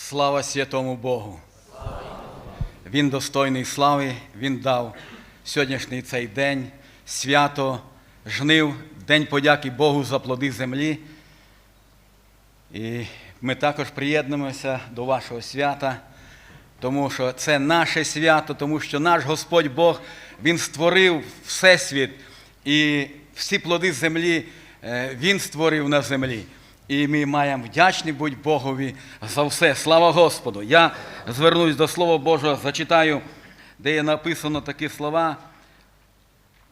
Слава святому Богу! Він достойний слави, Він дав сьогоднішній цей день, свято, жнив, День подяки Богу за плоди землі. І ми також приєднуємося до вашого свята, тому що це наше свято, тому що наш Господь Бог Він створив Всесвіт і всі плоди землі е, Він створив на землі. І ми маємо вдячні бути Богові за все. Слава Господу! Я звернусь до Слова Божого, зачитаю, де є написано такі слова.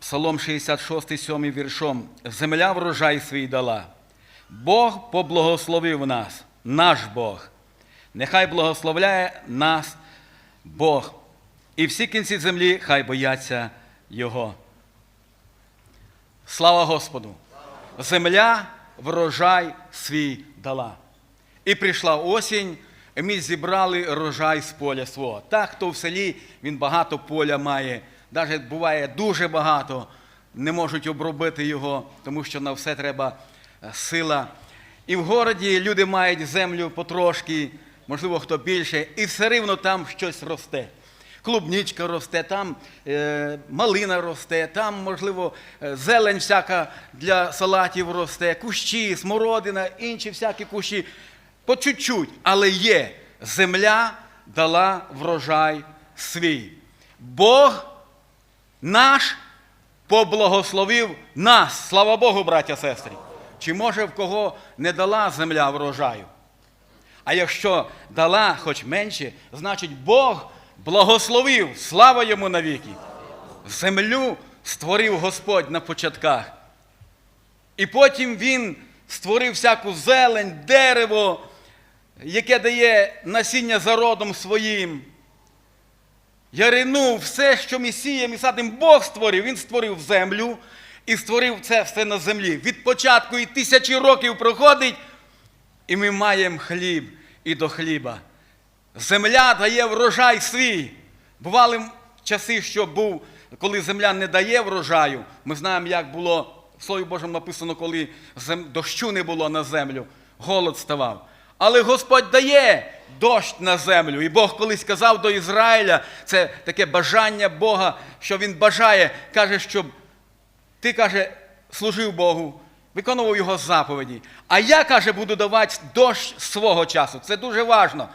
Псалом 66, 7 віршом. Земля врожай свій дала. Бог поблагословив нас, наш Бог. Нехай благословляє нас Бог. І всі кінці землі хай бояться Його. Слава Господу! Земля врожай свій дала. І прийшла осінь, і ми зібрали рожай з поля свого. Так, хто в селі, він багато поля має, навіть буває дуже багато, не можуть обробити його, тому що на все треба е, сила. І в городі люди мають землю потрошки, можливо, хто більше, і все рівно там щось росте. Клубничка росте, там е, малина росте, там, можливо, е, зелень всяка для салатів росте, кущі, смородина, інші всякі кущі. По чуть-чуть, але є. Земля дала врожай свій. Бог наш поблагословив нас. Слава Богу, браття сестри. Чи може в кого не дала земля врожаю? А якщо дала хоч менше, значить Бог благословив, слава йому навіки. Землю створив Господь на початках. І потім Він створив всяку зелень, дерево, яке дає насіння за родом своїм. Ярину, все, що ми сіємо і садимо, Бог створив. Він створив землю і створив це все на землі. Від початку і тисячі років проходить, і ми маємо хліб і до хліба. Земля дає врожай свій. Бували часи, що був, коли земля не дає врожаю. Ми знаємо, як було в Слові Божому написано, коли дощу не було на землю, голод ставав. Але Господь дає дощ на землю. І Бог колись казав до Ізраїля, це таке бажання Бога, що Він бажає, каже, щоб ти каже, служив Богу, виконував Його заповіді. А я, каже, буду давати дощ свого часу. Це дуже важливо.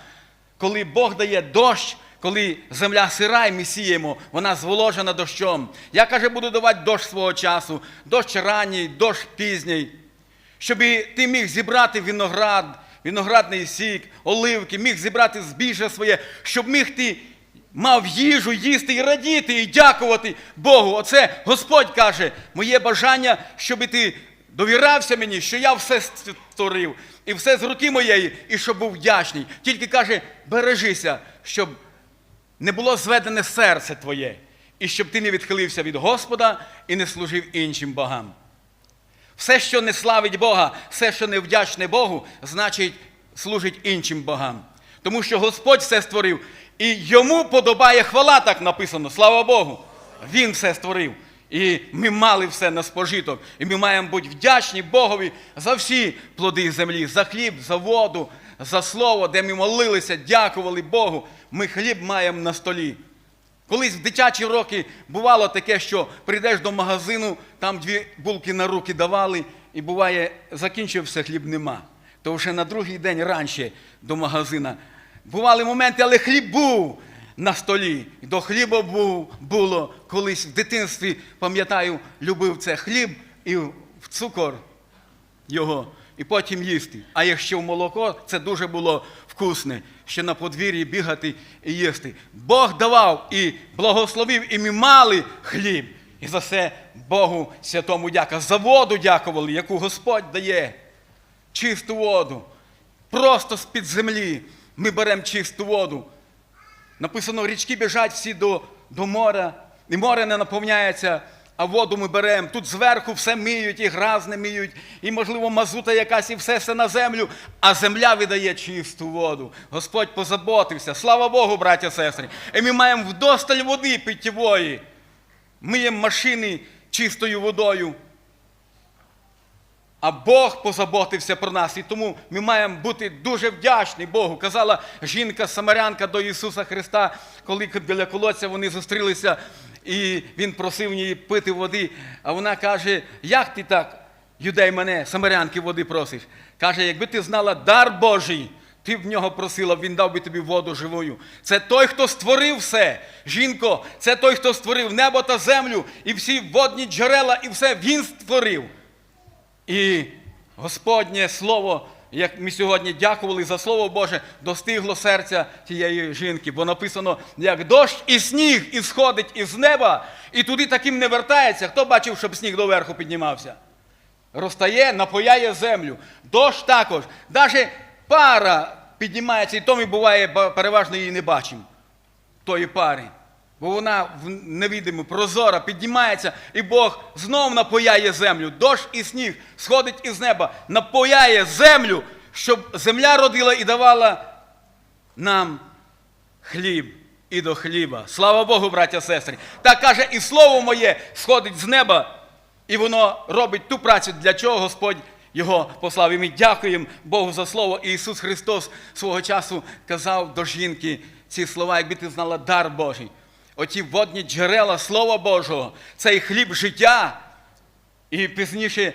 Коли Бог дає дощ, коли земля сира, і ми сіємо, вона зволожена дощом. Я, каже, буду давати дощ свого часу, дощ ранній, дощ пізній, щоб ти міг зібрати виноград, виноградний сік, оливки, міг зібрати збіжжя своє, щоб міг ти мав їжу їсти і радіти, і дякувати Богу. Оце Господь каже, моє бажання, щоб ти довірався мені, що я все створив, і все з руки моєї, і щоб був вдячний. Тільки каже, бережися, щоб не було зведене серце твоє, і щоб ти не відхилився від Господа і не служив іншим богам. Все, що не славить Бога, все, що не вдячне Богу, значить служить іншим богам. Тому що Господь все створив, і йому подобає хвала, так написано, слава Богу. Він все створив. І ми мали все на спожиток. І ми маємо бути вдячні Богові за всі плоди землі, за хліб, за воду, за слово, де ми молилися, дякували Богу. Ми хліб маємо на столі. Колись в дитячі роки бувало таке, що прийдеш до магазину, там дві булки на руки давали, і буває, закінчився хліб нема. То вже на другий день раніше до магазина. Бували моменти, але хліб був на столі. До хліба був, було колись в дитинстві, пам'ятаю, любив це хліб і в цукор його, і потім їсти. А якщо в молоко, це дуже було вкусне, ще на подвір'ї бігати і їсти. Бог давав і благословив, і ми мали хліб. І за це Богу святому дяка. За воду дякували, яку Господь дає. Чисту воду. Просто з-під землі ми беремо чисту воду. Написано, річки біжать всі до, до моря, і море не наповняється, а воду ми беремо. Тут зверху все миють, і граз не миють, і, можливо, мазута якась, і все все на землю, а земля видає чисту воду. Господь позаботився. Слава Богу, браття сестри. І ми маємо вдосталь води питтєвої. Миємо машини чистою водою. А Бог позаботився про нас, і тому ми маємо бути дуже вдячні Богу. Казала жінка Самарянка до Ісуса Христа, коли біля колодця вони зустрілися, і Він просив її пити води. А вона каже: Як ти так, юдей мене, самарянки, води просиш? Каже, якби ти знала дар Божий, ти в нього просила, він дав би тобі воду живою. Це той, хто створив все. Жінко, це той, хто створив небо та землю, і всі водні джерела, і все він створив. І Господнє Слово, як ми сьогодні дякували за Слово Боже, достигло серця тієї жінки, бо написано, як дощ і сніг ісходить із неба, і туди таким не вертається. Хто бачив, щоб сніг доверху піднімався? Розтає, напояє землю. Дощ також. Навіть пара піднімається, і то ми буває, переважно її не бачимо. Тої пари. Бо вона в прозора, піднімається, і Бог знов напояє землю. Дощ і сніг сходить із неба, напояє землю, щоб земля родила і давала нам хліб і до хліба. Слава Богу, браття сестри. Так каже, і слово моє сходить з неба, і воно робить ту працю, для чого Господь його послав. І ми дякуємо Богу за слово. І Ісус Христос свого часу казав до жінки ці слова, якби ти знала дар Божий. Оті водні джерела Слова Божого, цей хліб життя. І пізніше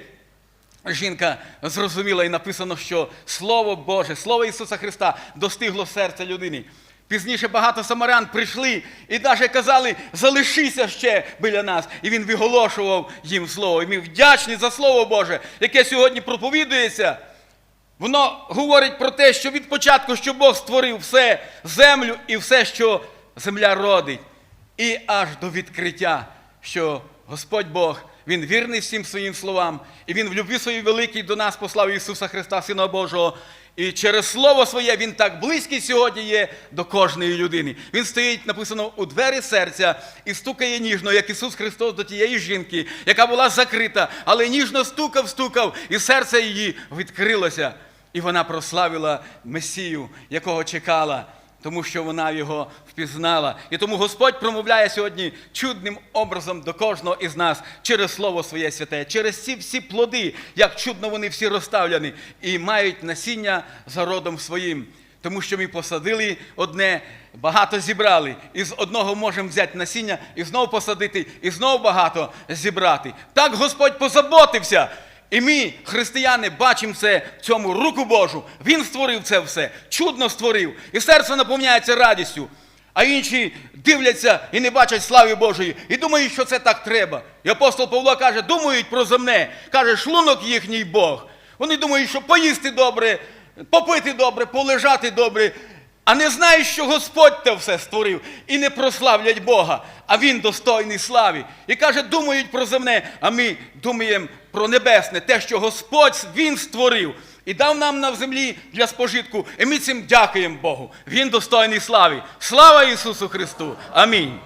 жінка зрозуміла і написано, що Слово Боже, Слово Ісуса Христа достигло серця людини. Пізніше багато самарян прийшли і навіть казали, залишися ще біля нас. І він виголошував їм слово. І ми вдячні за Слово Боже, яке сьогодні проповідується. Воно говорить про те, що від початку, що Бог створив все землю і все, що земля родить. І аж до відкриття, що Господь Бог, Він вірний всім своїм словам, і Він в любві своїй великій до нас послав Ісуса Христа, Сина Божого. І через Слово Своє Він так близький сьогодні є до кожної людини. Він стоїть, написано, у двері серця і стукає ніжно, як Ісус Христос до тієї жінки, яка була закрита, але ніжно стукав, стукав, і серце її відкрилося. І вона прославила Месію, якого чекала, тому що вона його впізнала. І тому Господь промовляє сьогодні чудним образом до кожного із нас через Слово Своє святе, через ці всі плоди, як чудно вони всі розставлені, і мають насіння за родом своїм. Тому що ми посадили одне, багато зібрали. І з одного можемо взяти насіння і знову посадити, і знову багато зібрати. Так Господь позаботився. І ми, християни, бачимо це в цьому руку Божу. Він створив це все, чудно створив. І серце наповняється радістю. А інші дивляться і не бачать слави Божої, і думають, що це так треба. І апостол Павло каже, думають про земне, каже, шлунок їхній Бог. Вони думають, що поїсти добре, попити добре, полежати добре, а не знають, що Господь те все створив і не прославлять Бога, а Він достойний славі. І каже, думають про земне, а ми думаємо про небесне, те, що Господь Він створив і дав нам на землі для спожитку. І ми цим дякуємо Богу. Він достойний славі. Слава Ісусу Христу! Амінь.